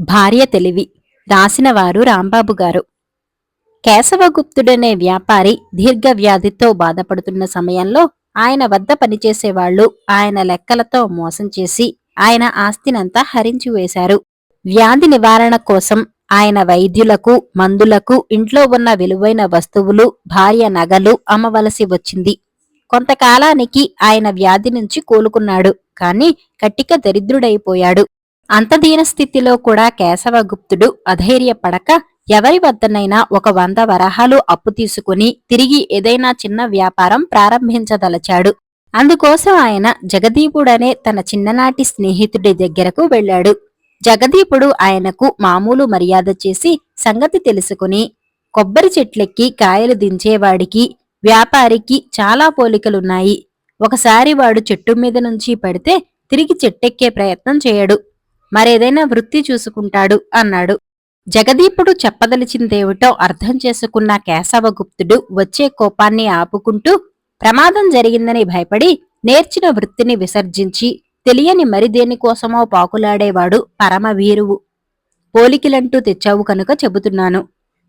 భార్య తెలివి. రాసినవారు రాంబాబు గారు. కేశవగుప్తుడనే వ్యాపారి దీర్ఘవ్యాధితో బాధపడుతున్న సమయంలో ఆయన వద్ద పనిచేసేవాళ్ళు ఆయన లెక్కలతో మోసం చేసి ఆయన ఆస్తినంతా హరించి వేశారు. వ్యాధి నివారణ కోసం ఆయన వైద్యులకు మందులకు ఇంట్లో ఉన్న విలువైన వస్తువులు భార్య నగలు అమ్మవలసి వచ్చింది. కొంతకాలానికి ఆయన వ్యాధి నుంచి కోలుకున్నాడు. కాని కట్టిక దరిద్రుడైపోయాడు. అంత దీనస్థితిలో కూడా కేశవగుప్తుడు అధైర్యపడక ఎవరి వద్దనైనా ఒక వంద వరహాలు అప్పు తీసుకుని తిరిగి ఏదైనా చిన్న వ్యాపారం ప్రారంభించదలచాడు. అందుకోసం ఆయన జగదీపుడనే తన చిన్ననాటి స్నేహితుడి దగ్గరకు వెళ్ళాడు. జగదీపుడు ఆయనకు మామూలు మర్యాద చేసి సంగతి తెలుసుకుని కొబ్బరి చెట్లెక్కి కాయలు దించేవాడికి వ్యాపారికి చాలా పోలికలున్నాయి. ఒకసారి వాడు చెట్టు మీద నుంచి పడితే తిరిగి చెట్టెక్కే ప్రయత్నం చేయడు. మరేదైనా వృత్తి చూసుకుంటాడు అన్నాడు. జగదీపుడు చెప్పదలిచిందేమిటో అర్థం చేసుకున్న కేశవగుప్తుడు వచ్చే కోపాన్ని ఆపుకుంటూ ప్రమాదం జరిగిందని భయపడి నేర్చిన వృత్తిని విసర్జించి తెలియని మరి దేనికోసమో పాకులాడేవాడు పరమవీరువు. పోలికలంటూ తెచ్చావు కనుక చెబుతున్నాను.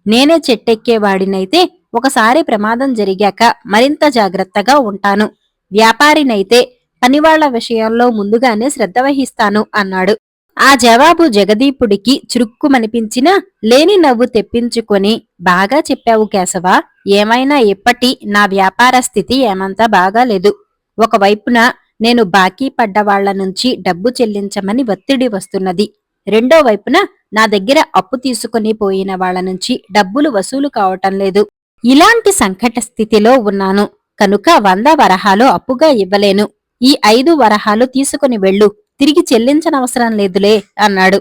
నేనే చెట్టెక్కేవాడినైతే ఒకసారి ప్రమాదం జరిగాక మరింత జాగ్రత్తగా ఉంటాను. వ్యాపారినైతే పనివాళ్ళ విషయంలో ముందుగానే శ్రద్ధ వహిస్తాను అన్నాడు. ఆ జవాబు జగదీపుడికి చురుక్కుమనిపించినా లేని నవ్వు తెప్పించుకొని బాగా చెప్పావు కేశవా ఏమైనా ఇప్పటి నా వ్యాపార స్థితి ఏమంతా బాగాలేదు ఒకవైపున నేను బాకీ పడ్డవాళ్ళ నుంచి డబ్బు చెల్లించమని ఒత్తిడి వస్తున్నది. రెండో వైపున నా దగ్గర అప్పు తీసుకుని పోయిన వాళ్ళ నుంచి డబ్బులు వసూలు కావటం లేదు. ఇలాంటి సంకట స్థితిలో ఉన్నాను. కనుక వంద వరహాలు అప్పుగా ఇవ్వలేను. ఈ ఐదు వరహాలు తీసుకుని వెళ్ళు. తిరిగి చెల్లించనవసరం లేదులే అన్నాడు.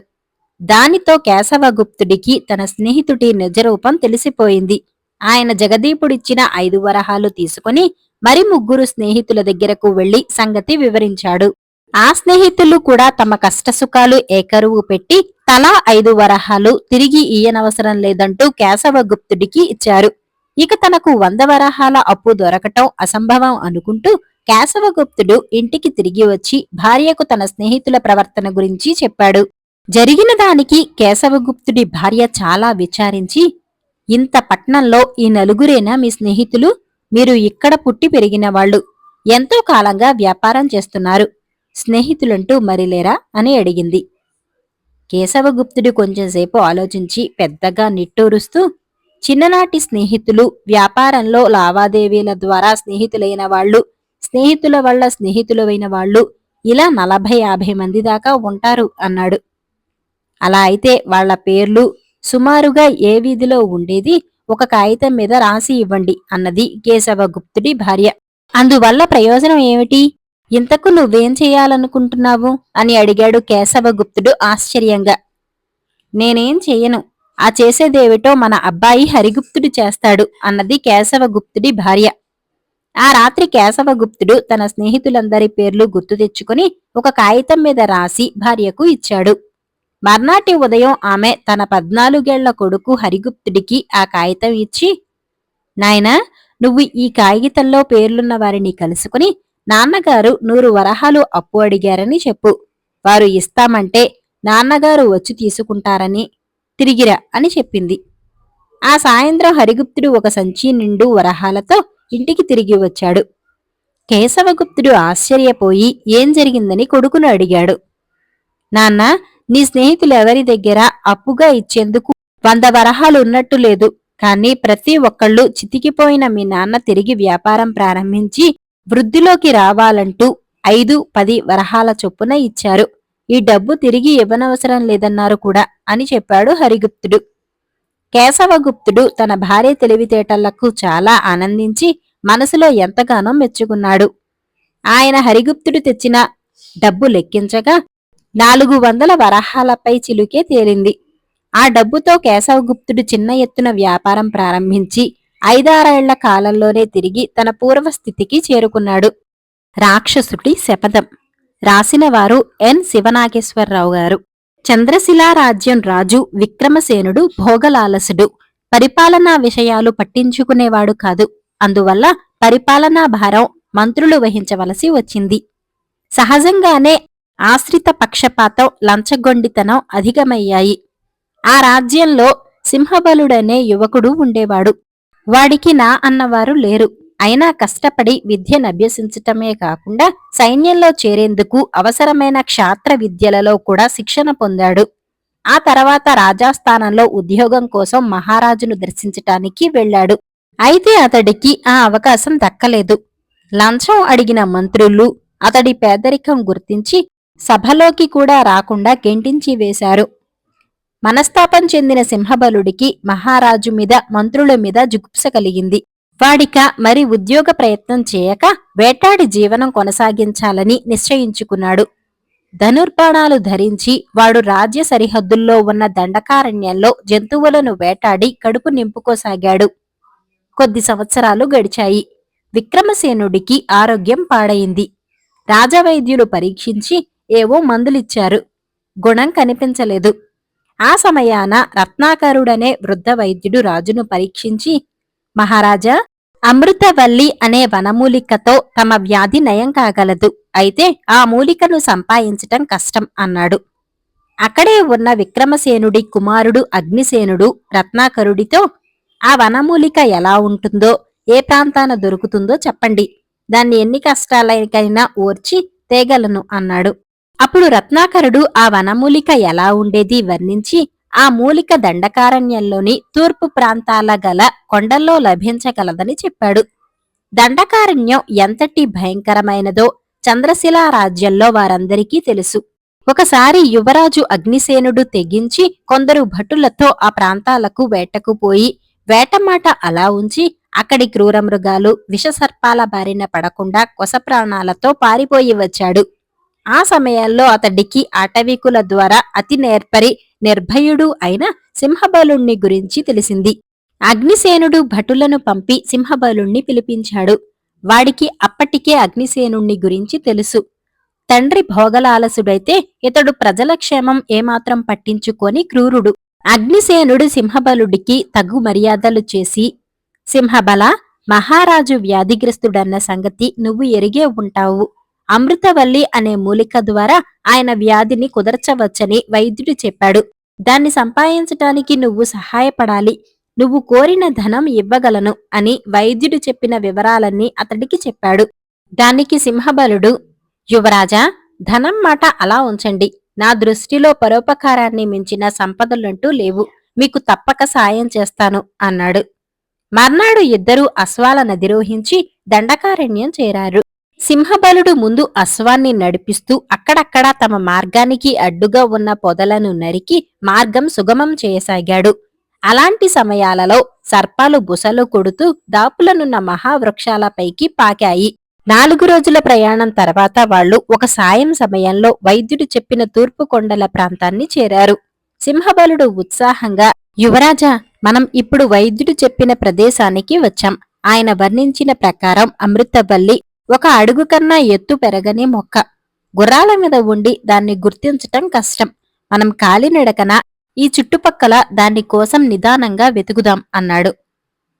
దానితో కేశవగుప్తుడికి తన స్నేహితుడి నిజరూపం తెలిసిపోయింది. ఆయన జగదీపుడిచ్చిన ఐదు వరహాలు తీసుకుని మరి ముగ్గురు స్నేహితుల దగ్గరకు వెళ్ళి సంగతి వివరించాడు. ఆ స్నేహితులు కూడా తమ కష్టసుఖాలు ఏకరువు పెట్టి తలా ఐదు వరహాలు తిరిగి ఈయనవసరం లేదంటూ కేశవగుప్తుడికి ఇచ్చారు. ఇక తనకు వంద వరహాల అప్పు దొరకటం అసంభవం అనుకుంటూ కేశవగుప్తుడు ఇంటికి తిరిగి వచ్చి భార్యకు తన స్నేహితుల ప్రవర్తన గురించి చెప్పాడు. జరిగిన దానికి కేశవగుప్తుడి భార్య చాలా విచారించి ఇంత పట్నంలో ఈ నలుగురేనా మీ స్నేహితులు? మీరు ఇక్కడ పుట్టి పెరిగిన వాళ్ళు. ఎంతో కాలంగా వ్యాపారం చేస్తున్నారు. స్నేహితులంటూ మరిలేరా? అని అడిగింది. కేశవగుప్తుడు కొంచెంసేపు ఆలోచించి పెద్దగా నిట్టూరుస్తూ చిన్ననాటి స్నేహితులు వ్యాపారంలో లావాదేవీల ద్వారా స్నేహితులైన వాళ్ళు స్నేహితుల వల్ల స్నేహితులవైన వాళ్ళు ఇలా నలభై యాభై మంది దాకా ఉంటారు అన్నాడు. అలా అయితే వాళ్ళ పేర్లు సుమారుగా ఏ వీధిలో ఉండేది ఒక కాగితం మీద రాసి ఇవ్వండి అన్నది కేశవగుప్తుడి భార్య. అందువల్ల ప్రయోజనం ఏమిటి? ఇంతకు నువ్వేం చేయాలనుకుంటున్నావు? అని అడిగాడు కేశవగుప్తుడు ఆశ్చర్యంగా. నేనేం చెయ్యను ఆ చేసేదేమిటో మన అబ్బాయి హరిగుప్తుడు చేస్తాడు అన్నది కేశవగుప్తుడి భార్య. ఆ రాత్రి కేశవగుప్తుడు తన స్నేహితులందరి పేర్లు గుర్తు తెచ్చుకుని ఒక కాగితం మీద రాసి భార్యకు ఇచ్చాడు. మర్నాటి ఉదయం ఆమె తన పద్నాలుగేళ్ళ కొడుకు హరిగుప్తుడికి ఆ కాగితం ఇచ్చి నాయనా నువ్వు ఈ కాగితంలో పేర్లున్న వారిని కలుసుకుని నాన్నగారు నూరు వరహాలు అప్పు అడిగారని చెప్పు. వారు ఇస్తామంటే నాన్నగారు వచ్చి తీసుకుంటారని తిరిగిరా అని చెప్పింది. ఆ సాయంత్రం హరిగుప్తుడు ఒక సంచి నిండు వరహాలతో ఇంటికి తిరిగి వచ్చాడు. కేశవగుప్తుడు ఆశ్చర్యపోయి ఏం జరిగిందని కొడుకును అడిగాడు. నాన్న నీ స్నేహితులు ఎవరి దగ్గర? అప్పుగా ఇచ్చేందుకు వంద వరహాలు ఉన్నట్టు లేదు. కానీ ప్రతి ఒక్కళ్ళు చితికిపోయిన మీ నాన్న తిరిగి వ్యాపారం ప్రారంభించి వృద్ధిలోకి రావాలంటూ ఐదు పది వరహాల చొప్పున ఇచ్చారు. ఈ డబ్బు తిరిగి ఇవ్వనవసరం లేదన్నారు కూడా అని చెప్పాడు హరిగుప్తుడు. కేశవగుప్తుడు తన భార్య తెలివితేటలకు చాలా ఆనందించి మనసులో ఎంతగానో మెచ్చుకున్నాడు. ఆయన హరిగుప్తుడు తెచ్చిన డబ్బు లెక్కించగా నాలుగు వందల వరహాలపై చిలుకే తేలింది. ఆ డబ్బుతో కేశవగుప్తుడు చిన్న ఎత్తున వ్యాపారం ప్రారంభించి ఐదారేళ్ళ కాలంలోనే తిరిగి తన పూర్వస్థితికి చేరుకున్నాడు. రాక్షసుడి శపథం. రాసినవారు ఎన్. శివనాగేశ్వరరావు గారు. చంద్రశిలా రాజ్యం రాజు విక్రమసేనుడు భోగలాలసుడు. పరిపాలనా విషయాలు పట్టించుకునేవాడు కాదు. అందువల్ల పరిపాలనా భారం మంత్రులు వహించవలసి వచ్చింది. సహజంగానే ఆశ్రిత పక్షపాతం లంచగొండితనం అధికమయ్యాయి. ఆ రాజ్యంలో సింహబలుడనే యువకుడు ఉండేవాడు. వాడికి నా అన్నవారు లేరు. అయినా కష్టపడి విద్యనభ్యసించటమే కాకుండా సైన్యంలో చేరేందుకు అవసరమైన క్షాత్ర విద్యలలో కూడా శిక్షణ పొందాడు. ఆ తర్వాత రాజాస్థానంలో ఉద్యోగం కోసం మహారాజును దర్శించటానికి వెళ్ళాడు. అయితే అతడికి ఆ అవకాశం దక్కలేదు. లంచం అడిగిన మంత్రులు అతడి పేదరికం గుర్తించి సభలోకి కూడా రాకుండా గెంటించి వేశారు. మనస్తాపం చెందిన సింహబలుడికి మహారాజు మీద మంత్రుల మీద జుగుప్స కలిగింది. వాడిక మరి ఉద్యోగ ప్రయత్నం చేయక వేటాడి జీవనం కొనసాగించాలని నిశ్చయించుకున్నాడు. ధనుర్బాణాలు ధరించి వాడు రాజ్య సరిహద్దుల్లో ఉన్న దండకారణ్యంలో జంతువులను వేటాడి కడుపు నింపుకోసాగాడు. కొద్ది సంవత్సరాలు గడిచాయి. విక్రమసేనుడికి ఆరోగ్యం పాడైంది. రాజవైద్యులు పరీక్షించి ఏవో మందులిచ్చారు. గుణం కనిపించలేదు. ఆ సమయాన రత్నాకరుడనే వృద్ధ వైద్యుడు రాజును పరీక్షించి మహారాజా అమృతవల్లి అనే వనమూలికతో తమ వ్యాధి నయం కాగలదు. అయితే ఆ మూలికను సంపాదించటం కష్టం అన్నాడు. అక్కడే ఉన్న విక్రమసేనుడి కుమారుడు అగ్నిసేనుడు రత్నాకరుడితో ఆ వనమూలిక ఎలా ఉంటుందో ఏ ప్రాంతాన దొరుకుతుందో చెప్పండి. దాన్ని ఎన్ని కష్టాలకైనా ఓర్చి తేగలను అన్నాడు. అప్పుడు రత్నాకరుడు ఆ వనమూలిక ఎలా ఉండేది వర్ణించి ఆ మూలిక దండకారణ్యంలోని తూర్పు ప్రాంతాల గల కొండల్లో లభించగలదని చెప్పాడు. దండకారణ్యం ఎంతటి భయంకరమైనదో చంద్రశిలా రాజ్యంలో వారందరికీ తెలుసు. ఒకసారి యువరాజు అగ్నిసేనుడు తెగించి కొందరు భటులతో ఆ ప్రాంతాలకు వేటకు పోయి వేటమాట అలా ఉంచి అక్కడి క్రూర మృగాలు విషసర్పాల బారిన పడకుండా కొస ప్రాణాలతో పారిపోయి వచ్చాడు. ఆ సమయంలో అతడికి అటవీకుల ద్వారా అతి నేర్పరి నిర్భయుడు అయిన సింహబలుణ్ణి గురించి తెలిసింది. అగ్నిసేనుడు భటులను పంపి సింహబలుణ్ణి పిలిపించాడు. వాడికి అప్పటికే అగ్నిసేనుణ్ణి గురించి తెలుసు. తండ్రి భోగలాలసుడైతే ఇతడు ప్రజల క్షేమం ఏమాత్రం పట్టించుకొని క్రూరుడు. అగ్నిసేనుడు సింహబలుడికి తగు మర్యాదలు చేసి సింహబల మహారాజు వ్యాధిగ్రస్తుడన్న సంగతి నువ్వు ఎరిగే ఉంటావు. అమృతవల్లి అనే మూలిక ద్వారా ఆయన వ్యాధిని కుదర్చవచ్చని వైద్యుడు చెప్పాడు. దాన్ని సంపాదించటానికి నువ్వు సహాయపడాలి. నువ్వు కోరిన ధనం ఇవ్వగలను అని వైద్యుడు చెప్పిన వివరాలన్నీ అతడికి చెప్పాడు. దానికి సింహబలుడు యువరాజా ధనం మాట అలా ఉంచండి. నా దృష్టిలో పరోపకారాన్ని మించిన సంపదలంటూ లేవు. మీకు తప్పక సాయం చేస్తాను అన్నాడు. మర్నాడు ఇద్దరూ అశ్వాల నదిరోహించి దండకారణ్యం చేరారు. సింహబలుడు ముందు అశ్వాన్ని నడిపిస్తూ అక్కడక్కడా తమ మార్గానికి అడ్డుగా ఉన్న పొదలను నరికి మార్గం సుగమం చేయసాగాడు. అలాంటి సమయాలలో సర్పాలు బుసలు కొడుతూ దాపులనున్న మహావృక్షాలపైకి పాకాయి. నాలుగు రోజుల ప్రయాణం తర్వాత వాళ్ళు ఒక సాయం సమయంలో వైద్యుడు చెప్పిన తూర్పు కొండల ప్రాంతాన్ని చేరారు. సింహబలుడు ఉత్సాహంగా యువరాజా మనం ఇప్పుడు వైద్యుడు చెప్పిన ప్రదేశానికి వచ్చాం. ఆయన వర్ణించిన ప్రకారం అమృతవల్లి ఒక అడుగు కన్నా ఎత్తు పెరగని మొక్క. గుర్రాల మీద ఉండి దాన్ని గుర్తించటం కష్టం. మనం కాలినడకన ఈ చుట్టుపక్కల దాని కోసం నిదానంగా వెతుకుదాం అన్నాడు.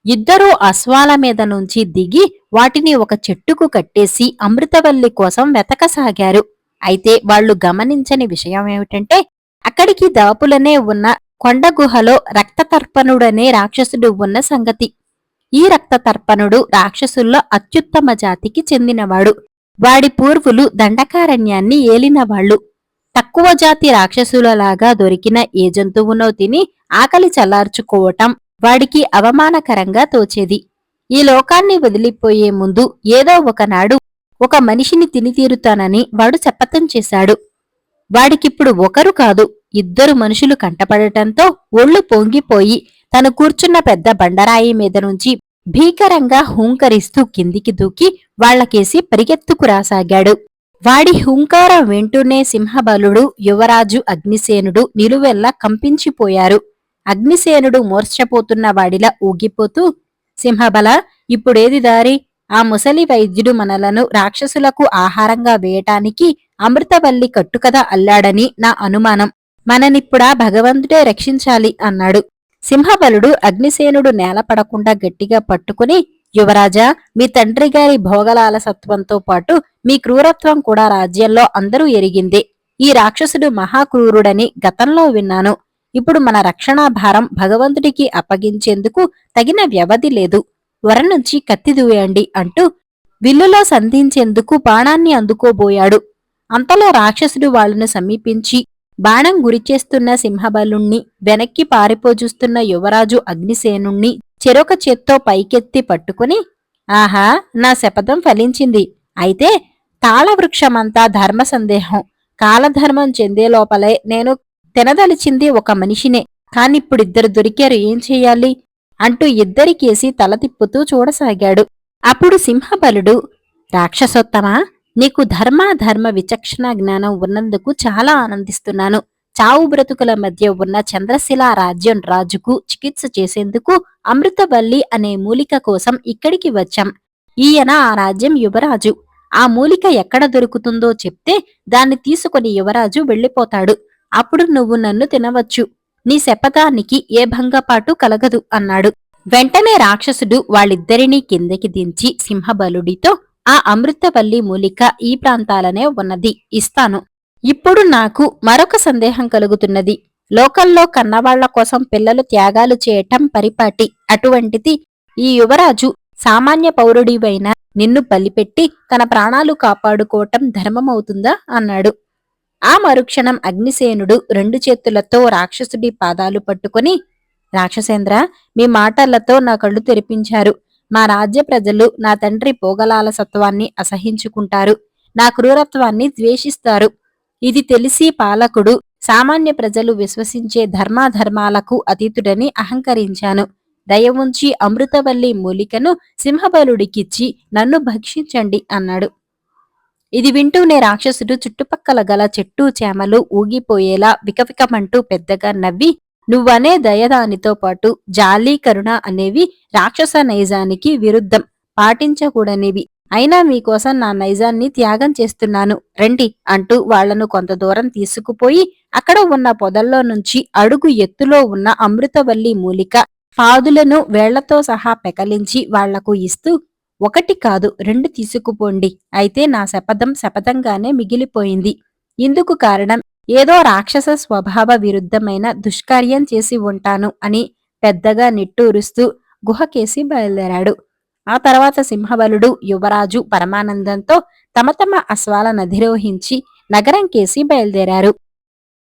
ఇద్దరూ అశ్వాల మీద నుంచి దిగి వాటిని ఒక చెట్టుకు కట్టేసి అమృతవల్లి కోసం వెతకసాగారు. అయితే వాళ్ళు గమనించని విషయం ఏమిటంటే అక్కడికి దాపులనే ఉన్న కొండ గుహలో రక్తతర్పణుడనే రాక్షసుడు ఉన్న సంగతి. ఈ రక్తతర్పణుడు రాక్షసుల్లో అత్యుత్తమ జాతికి చెందినవాడు. వాడి పూర్వులు దండకారణ్యాన్ని ఏలినవాళ్ళు తక్కువ జాతి రాక్షసులలాగా దొరికిన ఏ జంతువునో తిని ఆకలి చల్లార్చుకోవటం వాడికి అవమానకరంగా తోచేది. ఈ లోకాన్ని వదిలిపోయే ముందు ఏదో ఒకనాడు ఒక మనిషిని తిని తీరుతానని వాడు శపథం చేశాడు. వాడికిప్పుడు ఒకరు కాదు ఇద్దరు మనుషులు కంటపడటంతో ఒళ్ళు పొంగిపోయి తను కూర్చున్న పెద్ద బండరాయి మీద నుంచి భీకరంగా హూంకరిస్తూ కిందికి దూకి వాళ్ళకేసి పరిగెత్తుకురాసాగాడు వాడి హుంకారం వింటూనే సింహబలుడు యువరాజు అగ్నిసేనుడు నిలువెల్లా కంపించిపోయారు. అగ్నిసేనుడు మూర్ఛపోతున్న వాడిలా ఊగిపోతూ సింహబల ఇప్పుడేది దారి? ఆ ముసలి వైద్యుడు మనలను రాక్షసులకు ఆహారంగా వేయటానికి అమృతవల్లి కట్టుకథ అల్లాడని నా అనుమానం. మననిప్పుడా భగవంతుడే రక్షించాలి అన్నాడు. సింహబలుడు అగ్నిసేనుడు నేలపడకుండా గట్టిగా పట్టుకుని యువరాజా మీ తండ్రి గారి భోగలాల సత్వంతో పాటు మీ క్రూరత్వం కూడా రాజ్యంలో అందరూ ఎరిగింది. ఈ రాక్షసుడు మహాక్రూరుడని గతంలో విన్నాను. ఇప్పుడు మన రక్షణా భారం భగవంతుడికి అప్పగించేందుకు తగిన వ్యవధి లేదు. వర నుంచి కత్తి దూయండి అంటూ విల్లులో సంధించేందుకు బాణాన్ని అందుకోబోయాడు. అంతలో రాక్షసుడు వాళ్ళను సమీపించి బాణం గురిచేస్తున్న సింహబలుణ్ణి వెనక్కి పారిపోజూస్తున్న యువరాజు అగ్నిసేనుణ్ణి చెరొక చేత్తో పైకెత్తి పట్టుకుని ఆహా నా శపథం ఫలించింది. అయితే తాళవృక్షమంతా ధర్మ సందేహం కాలధర్మం చెందే లోపలే నేను తినదలిచింది ఒక మనిషినే. కానిప్పుడిద్దరు దొరికారు ఏం చెయ్యాలి అంటూ ఇద్దరికేసి తల తిప్పుతూ చూడసాగాడు. అప్పుడు సింహబలుడు రాక్షసోత్తమా నీకు ధర్మాధర్మ విచక్షణ జ్ఞానం ఉన్నందుకు చాలా ఆనందిస్తున్నాను. చావు బ్రతుకుల మధ్య ఉన్న చంద్రశిల రాజ్యం రాజుకు చికిత్స చేసేందుకు అమృతవల్లి అనే మూలిక కోసం ఇక్కడికి వచ్చాం. ఈయన ఆ రాజ్యం యువరాజు. ఆ మూలిక ఎక్కడ దొరుకుతుందో చెప్తే దాన్ని తీసుకుని యువరాజు వెళ్ళిపోతాడు. అప్పుడు నువ్వు నన్ను తినవచ్చు. నీ శపథానికి ఏ భంగపాటు కలగదు అన్నాడు. వెంటనే రాక్షసుడు వాళ్ళిద్దరినీ కిందకి దించి సింహబలుడితో ఆ అమృతవల్లి మూలిక ఈ ప్రాంతాలనే ఉన్నది ఇస్తాను. ఇప్పుడు నాకు మరొక సందేహం కలుగుతున్నది. లోకల్లో కన్నవాళ్ళ కోసం పిల్లలు త్యాగాలు చేయటం పరిపాటి. అటువంటిది ఈ యువరాజు సామాన్య పౌరుడివైన నిన్ను బలిపెట్టి తన ప్రాణాలు కాపాడుకోవటం ధర్మమవుతుందా? అన్నాడు. ఆ మరుక్షణం అగ్నిసేనుడు రెండు చేతులతో రాక్షసుడి పాదాలు పట్టుకుని రాక్షసేంద్ర మీ మాటలతో నా కళ్ళు తెరిపించారు. మా రాజ్య ప్రజలు నా తండ్రి పోగలాల సత్వాన్ని అసహించుకుంటారు. నా క్రూరత్వాన్ని ద్వేషిస్తారు. ఇది తెలిసి పాలకుడు సామాన్య ప్రజలు విశ్వసించే ధర్మాధర్మాలకు అతీతుడని అహంకరించాను. దయ ఉంచి అమృతవల్లి మూలికను సింహబలుడికిచ్చి నన్ను భక్షించండి అన్నాడు. ఇది వింటూనే రాక్షసుడు చుట్టుపక్కల గల చెట్టు చేమలు ఊగిపోయేలా వికవికమంటూ పెద్దగా నవ్వి నువ్వనే దయదానితో పాటు జాలి కరుణ అనేవి రాక్షస నైజానికి విరుద్ధం. పాటించకూడనివి. అయినా మీకోసం నా నైజాన్ని త్యాగం చేస్తున్నాను. రండి అంటూ వాళ్ళను కొంత దూరం తీసుకుపోయి అక్కడ ఉన్న పొదల్లో నుంచి అడుగు ఎత్తులో ఉన్న అమృతవల్లి మూలిక పాదులను వేళ్ళతో సహా పెకలించి వాళ్ళకు ఇస్తూ ఒకటి కాదు రెండు తీసుకుపోండి. అయితే నా శపథం శపథంగానే మిగిలిపోయింది. ఇందుకు కారణం ఏదో రాక్షస స్వభావ విరుద్ధమైన దుష్కార్యం చేసి ఉంటాను అని పెద్దగా నిట్టూరుస్తూ గుహకేసి బయలుదేరాడు. ఆ తర్వాత సింహబలుడు యువరాజు పరమానందంతో తమ తమ అశ్వాలను అధిరోహించి నగరం కేసి బయలుదేరారు.